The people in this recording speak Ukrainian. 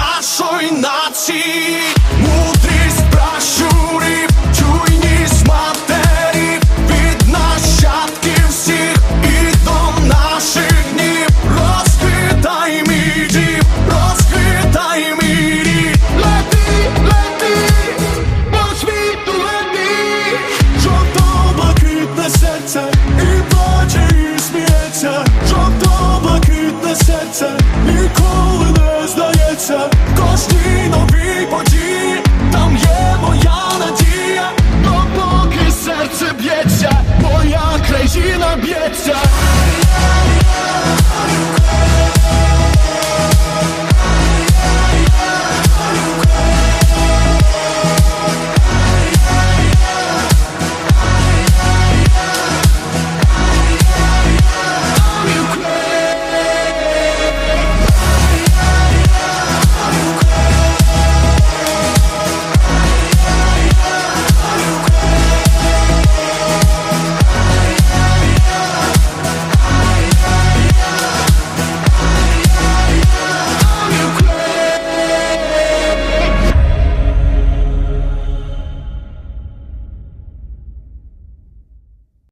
нашої нації. your time.